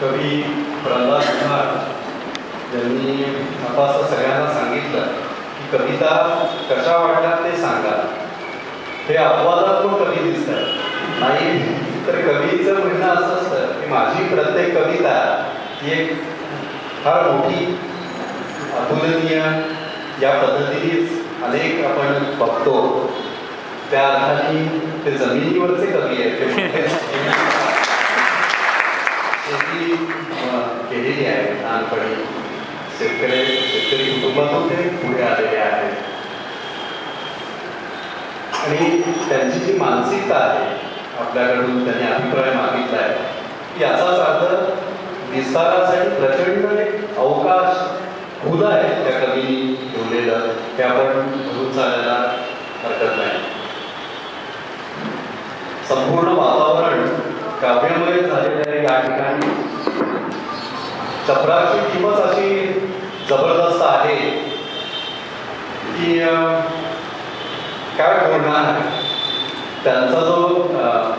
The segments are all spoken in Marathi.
कवी प्रल्हाद कुमार यांनी आता असं सगळ्यांना सांगितलं की कविता कशा वाटतात ते सांगा. हे अपवादात्मक कवी दिसतात. नाही तर कवीचं म्हणणं असं असतं की माझी प्रत्येक कविता ही एक फार मोठी अतुलनीय या पद्धतीनेच अनेक आपण बघतो. त्या अर्थाने ते जमिनीवरचे कवी आहेत ते मोठे शेती अं, केलेली आहे लहानपणी शेतकरी शेतकरी कुटुंबातून ते पुढे आलेले आहेत. आणि त्यांची जी मानसिकता आहे आपल्याकडून त्यांनी अभिप्राय मागितला आहे की याचाच अर्थ विस्तारासाठी प्रचंड एक अवकाश खुला आहे त्या कवीने ठेवलेलं ते आपण धरून चालायला हरकत नाही. संपूर्ण वातावरण काव्यमय झालेलं आहे या ठिकाणी. चपराची किंमत अशी जबरदस्त आहे की काय बोलणार? त्यांचा जो अं,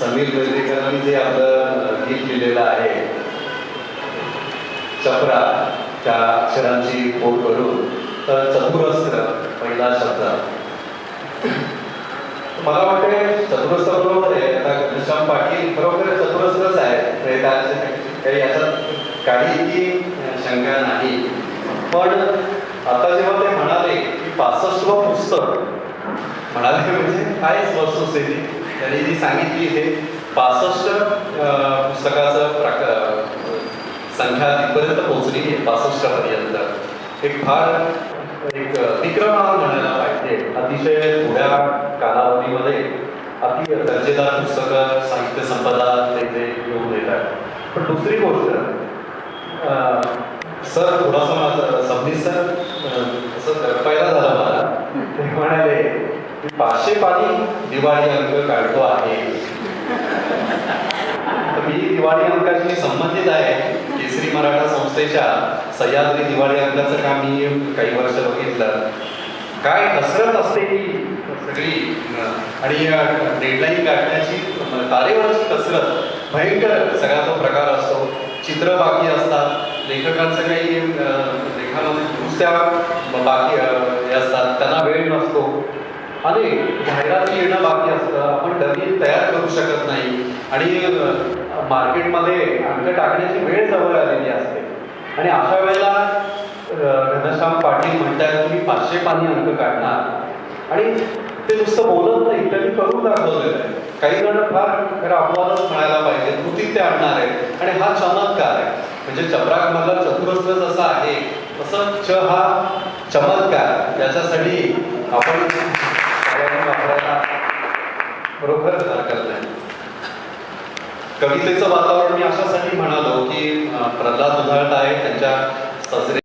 समीर बेर्डेकरांनी जे आपलं गीत लिहिलेलं आहे चपरा त्या अक्षरांची पोट करून तर चतुरस्त्र पहिला शब्द. मला वाटते चतुरस्त्र बरोबर आहे. आता घनश्याम पाटील खरोखर चतुरस्त्रच आहे तर याचा काही याच्यात काहीही शंका नाही. पण आता जेव्हा ते म्हणाले की पासष्टवं पुस्तक म्हणाले म्हणजे कायच वस्तुस्थिती त्यांनी जी सांगितली हे पासष्ट पुस्तकाचं प्रकार संख्या तिथपर्यंत पोहोचली आहे पासष्ट पर्यंत. एक फार एक विक्रम म्हणायला पाहिजे. अतिशय थोड्या कालावधीमध्ये अति दर्जेदार पुस्तकं साहित्य संपदा ते येऊन येतात. पण दुसरी गोष्ट सर थोडासा माझा सबनीस सर. असं तडपायला झालं मला ते म्हणाले मी पाचशे पाणी दिवाळी अंक काढतो आहे. तर मी दिवाळी अंकाशी संबंधित आहे. केसरी मराठा संस्थेच्या सह्याद्री दिवाळी अंकाचं काम मी काही वर्ष बघितलं. काय कसरत असते ही सगळी? आणि डेडलाईन काढण्याची तारेवरची कसरत भयंकर सगळा तो प्रकार चित्र बाकी असतात. लेखकांचं काही अं, लेखामध्ये बाकी हे असतात. त्यांना वेळ नसतो. आणि जाहिराती येणं बाकी असतं. आपण डबी तयार करू शकत नाही. आणि मार्केटमध्ये अंक टाकण्याची वेळ जवळ आलेली असते. आणि अशा वेळेला घनश्याम पाटील म्हणतात की पाचशे पाणी अंक काढणार. आणि ते नुसतं बोलत नाही त्यांनी करून दाखवलेलं आहे. काही जण फार खरं अपवादच म्हणायला पाहिजे कृतीत ते आणणार आहे आणि हा चमत्कार आहे. म्हणजे चपराक मधला चतुरस्र जसा आहे तसं च हा चमत्कार याच्यासाठी आपण वापरायला बरोबर हरकत नाही. कवितेचं वातावरण मी अशासाठी म्हणालो की प्रल्हाद उधाळत आहे त्यांच्या सजरे